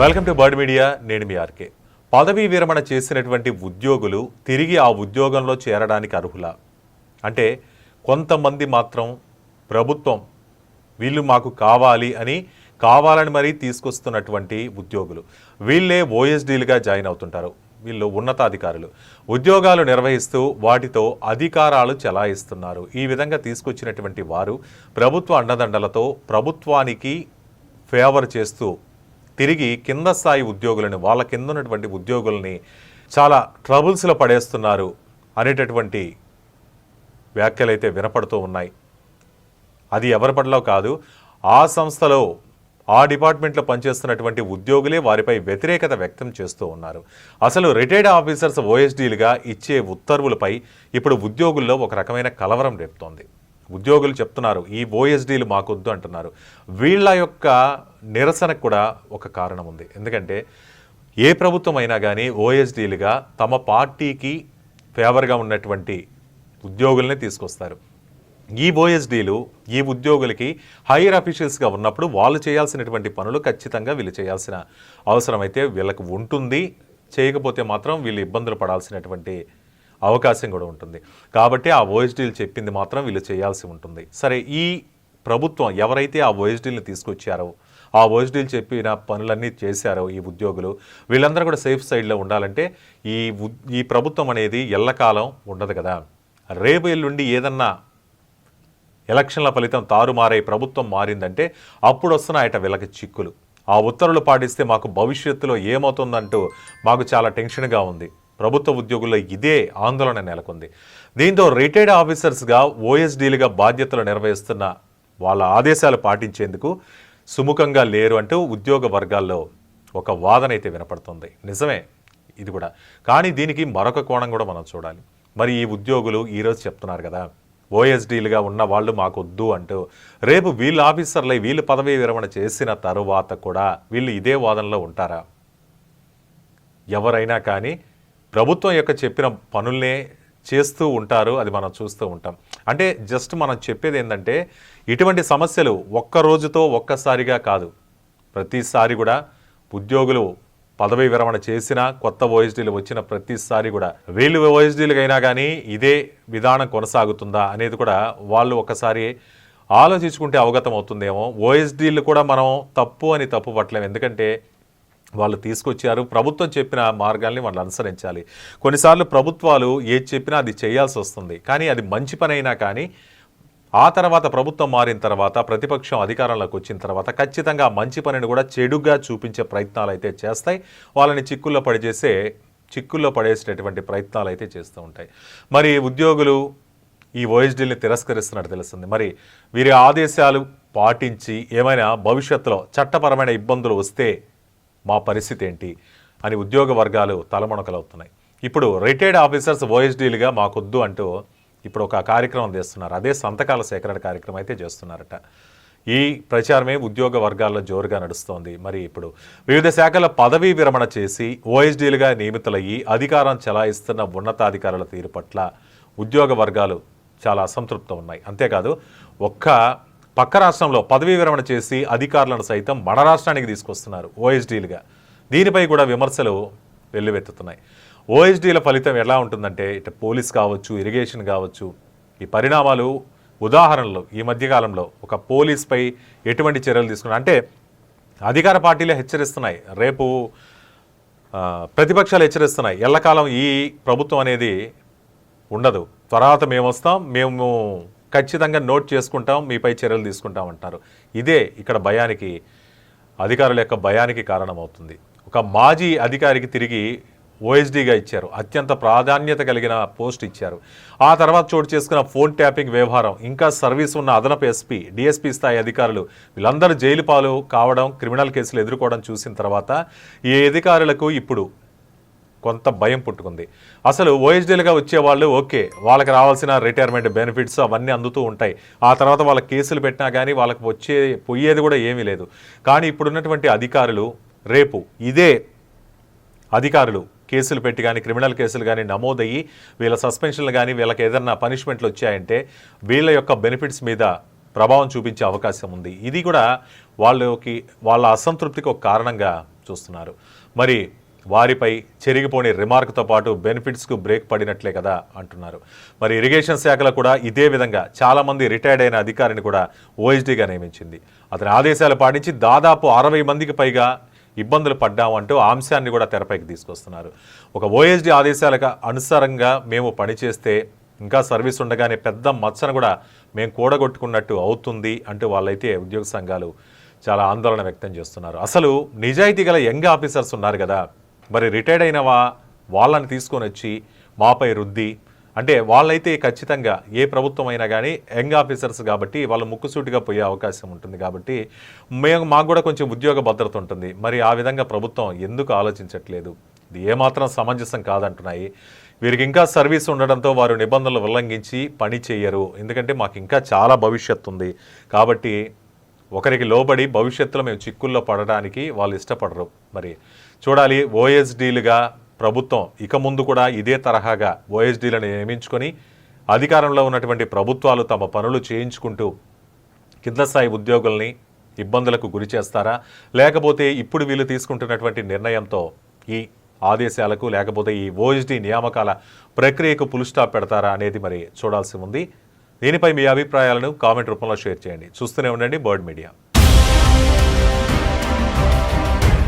Welcome to bird media నేను మీ RK. పదవీ విరమణ చేసినటువంటి ఉద్యోగులు తిరిగి ఆ ఉద్యోగంలో చేరడానికి అర్హులా? అంటే కొంతమంది మాత్రం ప్రభుత్వం వీళ్ళు మాకు కావాలి అని కావాలని మరీ తీసుకొస్తున్నటువంటి ఉద్యోగులు. వీళ్ళే ఓఎస్డీలుగా జాయిన్ అవుతుంటారు. వీళ్ళు ఉన్నతాధికారులు. ఉద్యోగాలు నిర్వహిస్తూ వాటితో అధికారాలు చెలాయిస్తున్నారు. ఈ విధంగా తీసుకొచ్చినటువంటి వారు ప్రభుత్వ అండదండలతో ప్రభుత్వానికి ఫేవర్ చేస్తూ తిరిగి కింద స్థాయి ఉద్యోగులని వాళ్ళ కింద ఉన్నటువంటి ఉద్యోగుల్ని చాలా ట్రబుల్స్లో పడేస్తున్నారు అనేటటువంటి వ్యాఖ్యలైతే వినపడుతూ ఉన్నాయి. అది ఎవరి పట్ల కాదు ఆ సంస్థలో ఆ డిపార్ట్మెంట్లో పనిచేస్తున్నటువంటి ఉద్యోగులే వారిపై వ్యతిరేకత వ్యక్తం చేస్తూ ఉన్నారు. అసలు రిటైర్డ్ ఆఫీసర్స్ ఓఎస్డీలుగా ఇచ్చే ఉత్తర్వులపై ఇప్పుడు ఉద్యోగుల్లో ఒక రకమైన కలవరం రేపుతోంది. ఉద్యోగులు చెప్తున్నారు ఈ ఓఎస్డీలు మాకొద్దు అంటున్నారు. వీళ్ళ యొక్క నిరసనకు కూడా ఒక కారణం ఉంది ఎందుకంటే ఏ ప్రభుత్వం అయినా కానీ ఓఎస్డీలుగా తమ పార్టీకి ఫేవర్గా ఉన్నటువంటి ఉద్యోగులనే తీసుకొస్తారు. ఈ ఓఎస్డీలు ఈ ఉద్యోగులకి హైయర్ అఫీషియల్స్గా ఉన్నప్పుడు వాళ్ళు చేయాల్సినటువంటి పనులు ఖచ్చితంగా వీళ్ళు చేయాల్సిన అవసరం అయితే వీళ్ళకు ఉంటుంది. చేయకపోతే మాత్రం వీళ్ళు ఇబ్బందులు పడాల్సినటువంటి అవకాశం కూడా ఉంటుంది. కాబట్టి ఆ ఓఎస్డీలు చెప్పింది మాత్రం వీళ్ళు చేయాల్సి ఉంటుంది. సరే ఈ ప్రభుత్వం ఎవరైతే ఆ ఓఎస్డీలను తీసుకొచ్చారో ఆ ఓఎస్డీలు చెప్పిన పనులన్నీ చేశారో ఈ ఉద్యోగులు వీళ్ళందరూ కూడా సేఫ్ సైడ్లో ఉండాలంటే ఈ ఉద్- ఈ ప్రభుత్వం అనేది ఎల్లకాలం ఉండదు కదా. రేపు ఎల్లుండి ఏదన్నా ఎలక్షన్ల ఫలితం తారుమారై ప్రభుత్వం మారిందంటే అప్పుడు వస్తున్నాయట వీళ్ళకి చిక్కులు. ఆ ఉత్తర్వులు పాటిస్తే మాకు భవిష్యత్తులో ఏమవుతుందంటూ మాకు చాలా టెన్షన్గా ఉంది. ప్రభుత్వ ఉద్యోగుల్లో ఇదే ఆందోళన నెలకొంది. దీంతో రిటైర్డ్ ఆఫీసర్స్గా ఓఎస్డీలుగా బాధ్యతలు నిర్వహిస్తున్న వాళ్ళ ఆదేశాలు పాటించేందుకు సుముఖంగా లేరు అంటూ ఉద్యోగ వర్గాల్లో ఒక వాదన అయితే వినపడుతుంది. నిజమే ఇది కూడా. కానీ దీనికి మరొక కోణం కూడా మనం చూడాలి. మరి ఈ ఉద్యోగులు ఈరోజు చెప్తున్నారు కదా ఓఎస్డీలుగా ఉన్న వాళ్ళు మాకొద్దు అంటూ రేపు వీళ్ళు ఆఫీసర్లై వీళ్ళు పదవీ విరమణ చేసిన తరువాత కూడా వీళ్ళు ఇదే వాదనలో ఉంటారా? ఎవరైనా కానీ ప్రభుత్వం యొక్క చెప్పిన పనుల్నే చేస్తూ ఉంటారు అది మనం చూస్తూ ఉంటాం. అంటే జస్ట్ మనం చెప్పేది ఏంటంటే ఇటువంటి సమస్యలు ఒక్క రోజుతో ఒక్కసారిగా కాదు. ప్రతిసారి కూడా ఉద్యోగులు పదవీ విరమణ చేసిన కొత్త ఓఎస్డీలు వచ్చిన ప్రతిసారి కూడా వీళ్ళు ఓఎస్డీలకు కానీ ఇదే విధానం కొనసాగుతుందా అనేది కూడా వాళ్ళు ఒకసారి ఆలోచించుకుంటే అవగతం అవుతుందేమో ఓఎస్డీలు కూడా మనం తప్పు అని తప్పు పట్టలేము ఎందుకంటే వాళ్ళు తీసుకొచ్చారు. ప్రభుత్వం చెప్పిన మార్గాల్ని వాళ్ళు అనుసరించాలి. కొన్నిసార్లు ప్రభుత్వాలు ఏది చెప్పినా అది చేయాల్సి వస్తుంది. కానీ అది మంచి పని అయినా కానీ ఆ తర్వాత ప్రభుత్వం మారిన తర్వాత ప్రతిపక్షం అధికారంలోకి వచ్చిన తర్వాత ఖచ్చితంగా మంచి పనిని కూడా చెడుగా చూపించే ప్రయత్నాలు అయితే చేస్తాయి. వాళ్ళని చిక్కుల్లో పడిచేసే చిక్కుల్లో పడేసేటటువంటి ప్రయత్నాలు అయితే చేస్తూ ఉంటాయి. మరి ఉద్యోగులు ఈ ఓఎస్డీల్ని తిరస్కరిస్తున్నట్టు తెలుస్తుంది. మరి వీరి ఆదేశాలు పాటించి ఏమైనా భవిష్యత్తులో చట్టపరమైన ఇబ్బందులు వస్తే మా పరిస్థితి ఏంటి అని ఉద్యోగ వర్గాలు తలమునకలవుతున్నాయి. ఇప్పుడు రిటైర్డ్ ఆఫీసర్స్ ఓఎస్డీలుగా మాకొద్దు అంటూ ఇప్పుడు ఒక కార్యక్రమం చేస్తున్నారు. అదే సంతకాల సేకరణ కార్యక్రమం అయితే చేస్తున్నారట. ఈ ప్రచారమే ఉద్యోగ వర్గాల్లో జోరుగా నడుస్తోంది. మరి ఇప్పుడు వివిధ శాఖల పదవీ విరమణ చేసి ఓఎస్డీలుగా నియమితులయ్యి అధికారం చెలాయిస్తున్న ఉన్నతాధికారుల తీరు పట్ల ఉద్యోగ వర్గాలు చాలా అసంతృప్తం ఉన్నాయి. అంతేకాదు ఒక్క పక్క రాష్ట్రంలో పదవీ విరమణ చేసి అధికారులను సైతం మన రాష్ట్రానికి తీసుకొస్తున్నారు ఓఎస్డీలుగా దీనిపై కూడా విమర్శలు వెల్లువెత్తుతున్నాయి. ఓఎస్డీల ఫలితం ఎలా ఉంటుందంటే ఇటు పోలీస్ కావచ్చు ఇరిగేషన్ కావచ్చు ఈ పరిణామాలు ఉదాహరణలు. ఈ మధ్యకాలంలో ఒక పోలీస్పై ఎటువంటి చర్యలు తీసుకున్నారు అంటే అధికార పార్టీలే హెచ్చరిస్తున్నాయి. రేపు ప్రతిపక్షాలు హెచ్చరిస్తున్నాయి. ఎల్లకాలం ఈ ప్రభుత్వం అనేది ఉండదు. తర్వాత మేము వస్తాం మేము ఖచ్చితంగా నోట్ చేసుకుంటాం మీపై చర్యలు తీసుకుంటాం అంటారు ఇదే ఇక్కడ భయానికి అధికారుల యొక్క భయానికి కారణమవుతుంది. ఒక మాజీ అధికారికి తిరిగి ఓఎస్డీగా ఇచ్చారు. అత్యంత ప్రాధాన్యత కలిగిన పోస్ట్ ఇచ్చారు. ఆ తర్వాత చోటు చేసుకున్న ఫోన్ ట్యాపింగ్ వ్యవహారం ఇంకా సర్వీస్ ఉన్న అదనపు ఎస్పీ డిఎస్పీ స్థాయి అధికారులు వీళ్ళందరూ జైలు పాలు కావడం క్రిమినల్ కేసులు ఎదుర్కోవడం చూసిన తర్వాత ఈ అధికారులకు ఇప్పుడు కొంత భయం పుట్టుకుంది. అసలు ఓఎస్డీలుగా వచ్చేవాళ్ళు ఓకే వాళ్ళకి రావాల్సిన రిటైర్మెంట్ బెనిఫిట్స్ అవన్నీ అందుతూ ఉంటాయి. ఆ తర్వాత వాళ్ళ కేసులు పెట్టినా కానీ వాళ్ళకి వచ్చే పోయేది కూడా ఏమీ లేదు. కానీ ఇప్పుడున్నటువంటి అధికారులు రేపు ఇదే అధికారులు కేసులు పెట్టి కానీ క్రిమినల్ కేసులు కానీ నమోదయ్యి వీళ్ళ సస్పెన్షన్లు కానీ వీళ్ళకి ఏదన్నా పనిష్మెంట్లు వచ్చాయంటే వీళ్ళ యొక్క బెనిఫిట్స్ మీద ప్రభావం చూపించే అవకాశం ఉంది. ఇది కూడా వాళ్ళకి వాళ్ళ అసంతృప్తికి ఒక కారణంగా చూస్తున్నారు. మరి వారిపై చెరిగిపోని రిమార్క్తో పాటు బెనిఫిట్స్కు బ్రేక్ పడినట్లే కదా అంటున్నారు. మరి ఇరిగేషన్ శాఖలో కూడా ఇదే విధంగా చాలామంది రిటైర్డ్ అయిన అధికారిని కూడా ఓఎస్డీగా నియమించింది. అతని ఆదేశాలు పాటించి దాదాపు అరవై మందికి పైగా ఇబ్బందులు పడ్డామంటూ అంశాన్ని కూడా తెరపైకి తీసుకొస్తున్నారు. ఒక ఓఎస్డీ ఆదేశాలకు అనుసారంగా మేము పనిచేస్తే ఇంకా సర్వీస్ ఉండగానే పెద్ద మచ్చను కూడా మేము కూడగొట్టుకున్నట్టు అవుతుంది అంటూ వాళ్ళైతే ఉద్యోగ సంఘాలు చాలా ఆందోళన వ్యక్తం చేస్తున్నారు. అసలు నిజాయితీ గల యంగ్ ఆఫీసర్స్ ఉన్నారు కదా మరి రిటైర్డ్ అయినవా వాళ్ళని తీసుకొని వచ్చి మాపై రుద్ది. అంటే వాళ్ళైతే ఖచ్చితంగా ఏ ప్రభుత్వం అయినా కానీ యంగ్ ఆఫీసర్స్ కాబట్టి వాళ్ళు ముక్కుసూటిగా పోయే అవకాశం ఉంటుంది కాబట్టి మేము మాకు కూడా కొంచెం ఉద్యోగ భద్రత ఉంటుంది. మరి ఆ విధంగా ప్రభుత్వం ఎందుకు ఆలోచించట్లేదు? ఇది ఏమాత్రం సమంజసం కాదంటున్నాయి. వీరికి ఇంకా సర్వీస్ ఉండడంతో వారు నిబంధనలు ఉల్లంఘించి పని చేయరు. ఎందుకంటే మాకు ఇంకా చాలా భవిష్యత్తు ఉంది. కాబట్టి ఒకరికి లోబడి భవిష్యత్తులో మేము చిక్కుల్లో పడడానికి వాళ్ళు ఇష్టపడరు. మరి చూడాలి ఓఎస్డీలుగా ప్రభుత్వం ఇక ముందు కూడా ఇదే తరహాగా ఓఎస్డీలను నియమించుకొని అధికారంలో ఉన్నటువంటి ప్రభుత్వాలు తమ పనులు చేయించుకుంటూ కింద స్థాయి ఉద్యోగుల్ని ఇబ్బందులకు గురి చేస్తారా? లేకపోతే ఇప్పుడు వీళ్ళు తీసుకుంటున్నటువంటి నిర్ణయంతో ఈ ఆదేశాలకు లేకపోతే ఈ ఓఎస్డీ నియామకాల ప్రక్రియకు పులుస్టాప్ పెడతారా అనేది మరి చూడాల్సి ఉంది. దీనిపై మీ అభిప్రాయాలను కామెంట్ రూపంలో షేర్ చేయండి. చూస్తూనే ఉండండి బర్డ్ మీడియా.